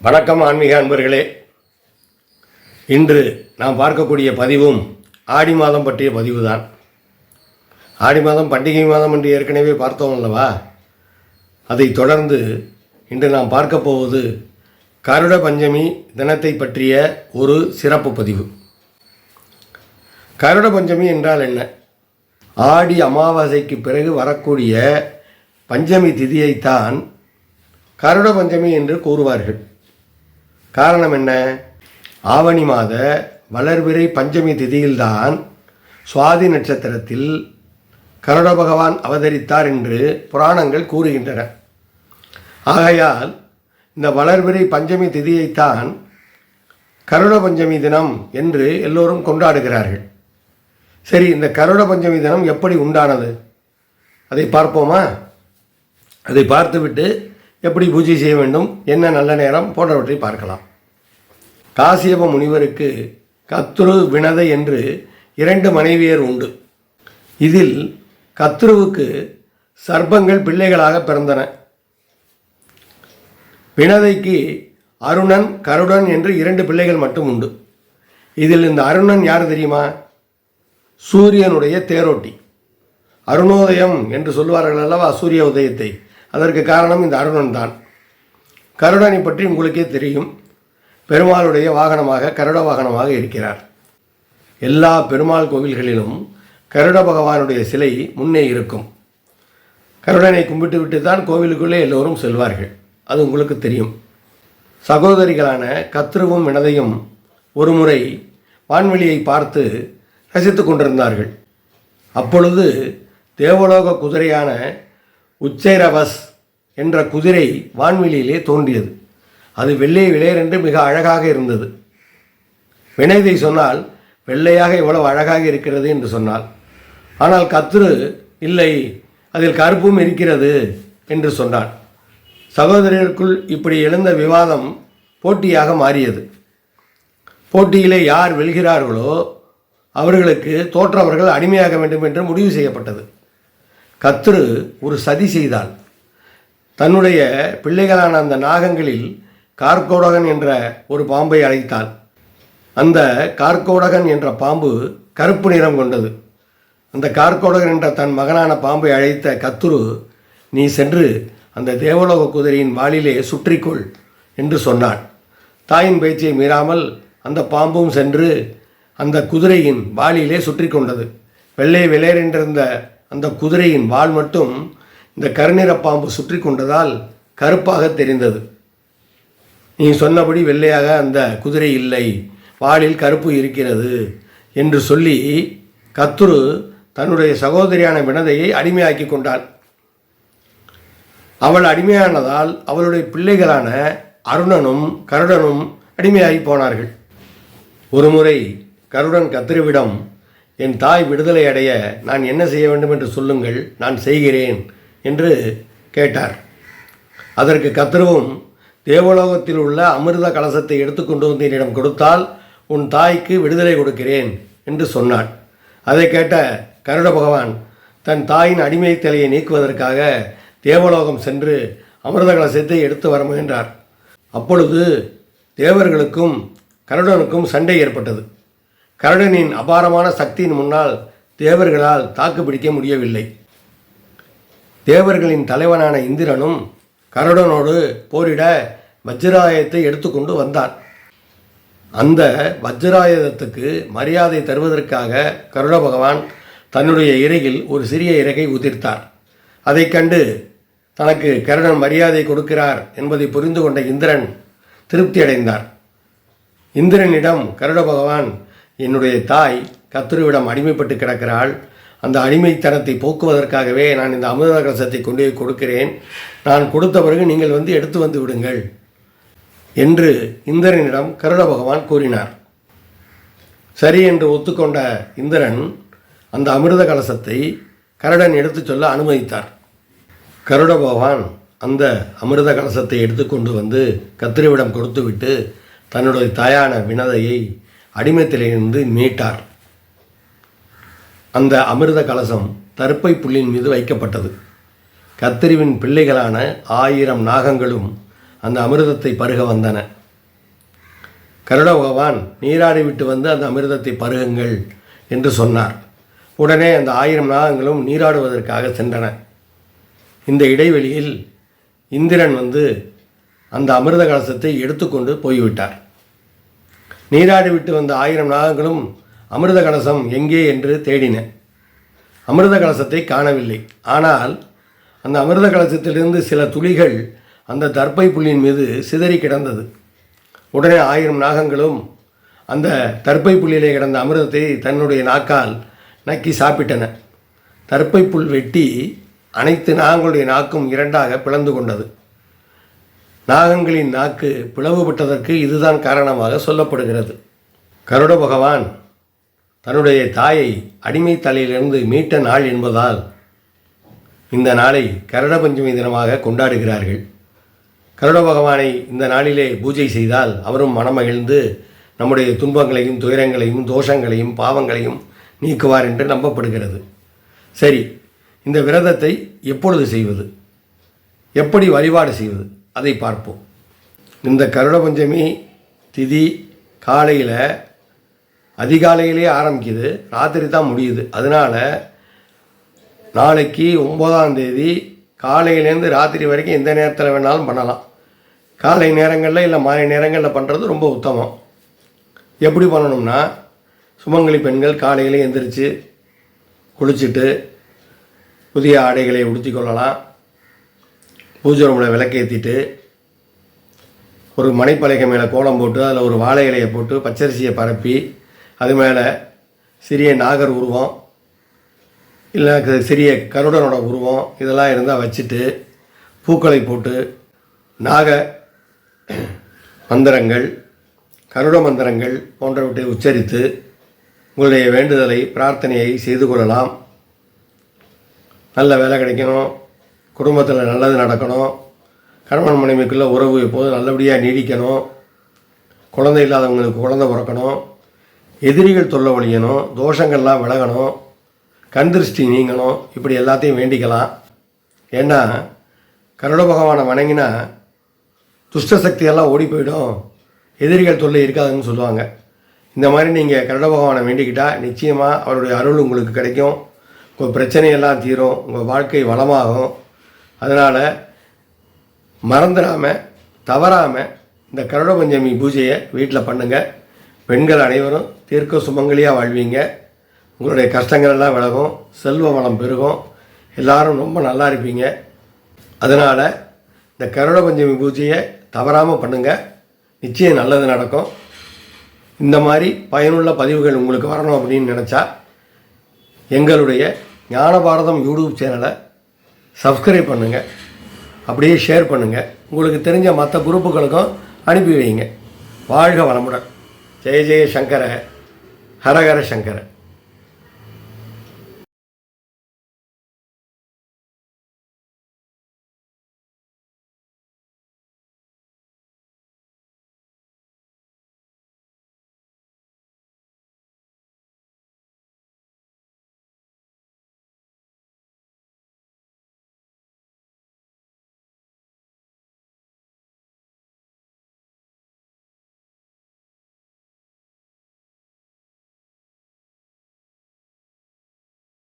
வணக்கம் ஆன்மீக அன்பர்களே. இன்று நாம் பார்க்கக்கூடிய பதிவும் ஆடி மாதம் பற்றிய பதிவு தான் ஆடி மாதம் பண்டிகை மாதம் என்று ஏற்கனவே பார்த்தோம் அல்லவா? அதைத் தொடர்ந்து இன்று நாம் பார்க்க போவது கருட பஞ்சமி தினத்தை பற்றிய ஒரு சிறப்பு பதிவு. கருட பஞ்சமி என்றால் என்ன? ஆடி அமாவாசைக்கு பிறகு வரக்கூடிய பஞ்சமி திதியைத்தான் கருட பஞ்சமி என்று கூறுவார்கள். காரணம் என்ன? ஆவணி மாத வளர்பிறை பஞ்சமி திதியில்தான் சுவாதி நட்சத்திரத்தில் கருட பகவான் அவதரித்தார் என்று புராணங்கள் கூறுகின்றன. ஆகையால் இந்த வளர்பிறை பஞ்சமி திதியைத்தான் கருட பஞ்சமி தினம் என்று எல்லோரும் கொண்டாடுகிறார்கள். சரி இந்த கருட பஞ்சமி தினம் எப்படி உண்டானது? அதை பார்ப்போமா? அதை பார்த்துவிட்டு எப்படி பூஜை செய்ய வேண்டும் என்ன நல்ல நேரம் போன்றவற்றை பார்க்கலாம். காசியப முனிவருக்கு கத்ரு வினதை என்று இரண்டு மனைவியர் உண்டு. இதில் கத்ருவுக்கு சர்ப்பங்கள் பிள்ளைகளாக பிறந்தன. வினதைக்கு அருணன் கருடன் என்று இரண்டு பிள்ளைகள் மட்டும் உண்டு. இதில் இந்த அருணன் யார் தெரியுமா? சூரியனுடைய தேரோட்டி. அருணோதயம் என்று சொல்வார்கள் அல்லவா? சூரிய உதயத்தை. அதற்கு காரணம் இந்த அருணன் தான். கருடனை பற்றி உங்களுக்கே தெரியும். பெருமாளுடைய வாகனமாக கருட வாகனமாக இருக்கிறார். எல்லா பெருமாள் கோவில்களிலும் கருட பகவானுடைய சிலை முன்னே இருக்கும். கருடனை கும்பிட்டு விட்டு தான் கோவிலுக்குள்ளே எல்லோரும் செல்வார்கள். அது உங்களுக்கு தெரியும். சகோதரிகளான கத்ருவும் வினதையும் ஒருமுறை வான்வெளியை பார்த்து ரசித்து கொண்டிருந்தார்கள். அப்பொழுது தேவலோக குதிரையான உச்சைரவஸ் என்ற குதிரை வான்வெளியிலே தோன்றியது. அது வெள்ளை விளையரென்று மிக அழகாக இருந்தது. வினைதை சொன்னால் வெள்ளையாக இவ்வளவு அழகாக இருக்கிறது என்று சொன்னால் ஆனால் கத்ரு இல்லை அதில் கருப்பும் இருக்கிறது என்று சொன்னான் சகோதரருக்குள் இப்படி எழுந்த விவாதம் போட்டியாக மாறியது. போட்டியிலே யார் வெல்கிறார்களோ அவர்களுக்கு தோற்றவர்கள் அடிமையாக வேண்டும் என்று முடிவு செய்யப்பட்டது. கத்ரு ஒரு சதி செய்தாள். தன்னுடைய பிள்ளைகளான அந்த நாகங்களில் கார்கோடகன் என்ற ஒரு பாம்பை அழைத்தாள். அந்த கார்கோடகன் என்ற பாம்பு கருப்பு நிறம் கொண்டது. அந்த கார்கோடகன் என்ற தன் மகனான பாம்பை அழைத்த கத்துரு நீ சென்று அந்த தேவலோக குதிரையின் வாளிலே சுற்றிக்கொள் என்று சொன்னான் தாயின் பேச்சை மீறாமல் அந்த பாம்பும் சென்று அந்த குதிரையின் வாளிலே சுற்றி கொண்டது வெள்ளை வெள்ளையரென்றிருந்த அந்த குதிரையின் வால் மட்டும் இந்த கருநிற பாம்பு சுற்றி கொண்டதால் கருப்பாக தெரிந்தது. நீ சொன்னபடி வெள்ளையாக அந்த குதிரை இல்லை வாளில் கருப்பு இருக்கிறது என்று சொல்லி கத்துரு தன்னுடைய சகோதரியான வினதையை அடிமையாக்கி கொண்டாள் அவள் அடிமையானதால் அவளுடைய பிள்ளைகளான அருணனும் கருடனும் அடிமையாகி போனார்கள். ஒருமுறை கருடன் கத்திருவிடம் என் தாய் விடுதலை அடைய நான் என்ன செய்ய வேண்டும் என்று சொல்லுங்கள் நான் செய்கிறேன் என்று கேட்டார். அதற்கு கத்திருவும் தேவலோகத்தில் உள்ள அமிர்த கலசத்தை எடுத்துக்கொண்டு வந்து என்னிடம் கொடுத்தால் உன் தாய்க்கு விடுதலை கொடுக்கிறேன் என்று சொன்னான். அதை கேட்ட கருட பகவான் தன் தாயின் அடிமை தலையை நீக்குவதற்காக தேவலோகம் சென்று அமிர்த கலசத்தை எடுத்து வர முயன்றார். அப்பொழுது தேவர்களுக்கும் கருடனுக்கும் சண்டை ஏற்பட்டது. கருடனின் அபாரமான சக்தியின் முன்னால் தேவர்களால் தாக்குப்பிடிக்க முடியவில்லை. தேவர்களின் தலைவனான இந்திரனும் கருடனோடு போரிட வஜ்ராயத்தை எடுத்துக்கொண்டு வந்தான். அந்த வஜ்ராயுதத்துக்கு மரியாதை தருவதற்காக கருட பகவான் தன்னுடைய இறையில் ஒரு சிறிய இறகை உதிர்த்தார். அதைக் கண்டு தனக்கு கருடன் மரியாதை கொடுக்கிறார் என்பதை புரிந்து கொண்ட இந்திரன் திருப்தி அடைந்தார். இந்திரனிடம் கருட பகவான் என்னுடைய தாய் கத்துருவிடம் அடிமைப்பட்டு கிடக்கிறாள். அந்த அடிமைத்தனத்தை போக்குவதற்காகவே நான் இந்த அமிர்த கலசத்தை கொண்டு போய் கொடுக்கிறேன். நான் கொடுத்த பிறகு நீங்கள் வந்து எடுத்து வந்து விடுங்கள் என்று இந்திரனிடம் கருட பகவான் கூறினார். சரி என்று ஒத்துக்கொண்ட இந்திரன் அந்த அமிர்த கலசத்தை கருடன் எடுத்துச் சொல்ல அனுமதித்தார். கருட பகவான் அந்த அமிர்த கலசத்தை எடுத்துக்கொண்டு வந்து கத்திரிவிடம் கொடுத்துவிட்டு தன்னுடைய தாயான வினதையை அடிமத்திலிருந்து மீட்டார். அந்த அமிர்த கலசம் தருப்பை புள்ளின் மீது வைக்கப்பட்டது. கத்திரிவின் பிள்ளைகளான ஆயிரம் நாகங்களும் அந்த அமிர்தத்தை பருக வந்தன. கருட பகவான் நீராடி விட்டு வந்து அந்த அமிர்தத்தை பருகுங்கள் என்று சொன்னார். உடனே அந்த ஆயிரம் நாகங்களும் நீராடுவதற்காக சென்றன. இந்த இடைவெளியில் இந்திரன் வந்து அந்த அமிர்த கலசத்தை எடுத்துக்கொண்டு போய்விட்டார். நீராடி விட்டு வந்த ஆயிரம் நாகங்களும் அமிர்த கலசம் எங்கே என்று தேடின. அமிர்த கலசத்தை காணவில்லை. ஆனால் அந்த அமிர்த கலசத்திலிருந்து சில துளிகள் அந்த தர்ப்பை புள்ளியின் மீது சிதறி கிடந்தது. உடனே ஆயிரம் நாகங்களும் அந்த தர்ப்பை புள்ளியிலே கிடந்த அமிர்தத்தை தன்னுடைய நாக்கால் நக்கி சாப்பிட்டன. தர்ப்பை புல் வெட்டி அனைத்து நாகங்களுடைய நாக்கும் இரண்டாக பிளந்து கொண்டது. நாகங்களின் நாக்கு பிளவுபட்டதற்கு இதுதான் காரணமாக சொல்லப்படுகிறது. கருட பகவான் தன்னுடைய தாயை அடிமை தலையிலிருந்து மீட்ட நாள் என்பதால் இந்த நாளை கருட பஞ்சமி தினமாக கொண்டாடுகிறார்கள். கருட பகவானை இந்த நாளிலே பூஜை செய்தால் அவரும் மனமகிழ்ந்து நம்முடைய துன்பங்களையும் துயரங்களையும் தோஷங்களையும் பாவங்களையும் நீக்குவார் என்று நம்பப்படுகிறது. சரி இந்த விரதத்தை எப்பொழுது செய்வது? எப்படி வழிபாடு செய்வது? அதை பார்ப்போம். இந்த கருட பஞ்சமி திதி காலையில் அதிகாலையிலே ஆரம்பிக்குது. ராத்திரி தான் முடியுது. அதனால் நாளைக்கு ஒன்பதாம் தேதி காலையிலேருந்து ராத்திரி வரைக்கும் எந்த நேரத்தில் வேணாலும் பண்ணலாம். காலை நேரங்களில் இல்லை மாலை நேரங்களில் பண்ணுறது ரொம்ப உத்தமம். எப்படி பண்ணணும்னா சுமங்கலி பெண்கள் காலையில் எந்திரிச்சு குளிச்சுட்டு புதிய ஆடைகளை உடுத்தி கொள்ளலாம். பூஜை ரூமில் விளக்கேற்றிட்டு ஒரு மணிப்பலகை மேலே கோலம் போட்டு அதில் ஒரு வாழை இலையை போட்டு பச்சரிசியை பரப்பி அது மேலே சிறிய நாகர் உருவம் இல்லை க- சிறிய கருடனோட உருவம் இதெல்லாம் இருந்தால் வச்சுட்டு பூக்களை போட்டு நாக மந்திரங்கள் கருட மந்திரங்கள் போன்றவற்றை உச்சரித்து உங்களுடைய வேண்டுதலை பிரார்த்தனையை செய்து கொள்ளலாம். நல்ல வேலை கிடைக்கணும். குடும்பத்தில் நல்லது நடக்கணும். கணவன் மனைவிக்குள்ளே உறவு எப்போதும் நல்லபடியாக நீடிக்கணும். குழந்தை இல்லாதவங்களுக்கு குழந்தை பிறக்கணும். எதிரிகள் தொல்லை ஒழியணும். தோஷங்கள்லாம் விலகணும். கண் திருஷ்டி நீங்கணும். இப்படி எல்லாத்தையும் வேண்டிக்கலாம். ஏன்னா கருட பகவானை வணங்கினா துஷ்ட சக்தியெல்லாம் ஓடி போயிடும். எதிரிகள் தொல்லை இருக்காதுன்னு சொல்லுவாங்க. இந்த மாதிரி நீங்கள் கருட பகவானை வேண்டிக்கிட்டால் நிச்சயமாக அவருடைய அருள் உங்களுக்கு கிடைக்கும். உங்கள் பிரச்சனையெல்லாம் தீரும். உங்கள் வாழ்க்கை வளமாகும். அதனால் மறந்துடாமல் தவறாமல் இந்த கருட பஞ்சமி பூஜையை வீட்டில் பண்ணுங்கள் பெண்கள் அனைவரும் தீர்க்க சுமங்கலியாக வாழ்வீங்க. உங்களுடைய கஷ்டங்கள் எல்லாம் விலகும் செல்வ வளம் பெருகும். எல்லாரும் ரொம்ப நல்லா இருப்பீங்க. அதனால் இந்த கருட பஞ்சமி பூஜையை தவறாமல் பண்ணுங்கள் நிச்சயம் நல்லது நடக்கும். இந்த மாதிரி பயனுள்ள பதிவுகள் உங்களுக்கு வரணும் அப்படின்னு நினச்சா எங்களுடைய ஞான பாரதம் யூடியூப் சேனலை சப்ஸ்கிரைப் பண்ணுங்கள் அப்படியே ஷேர் பண்ணுங்கள் உங்களுக்கு தெரிஞ்ச மற்ற குரூப்புகளுக்கும் அனுப்பி வைங்க வாழ்க வளமுடன். ஜெய ஜெய சங்கர. ஹரஹர சங்கர.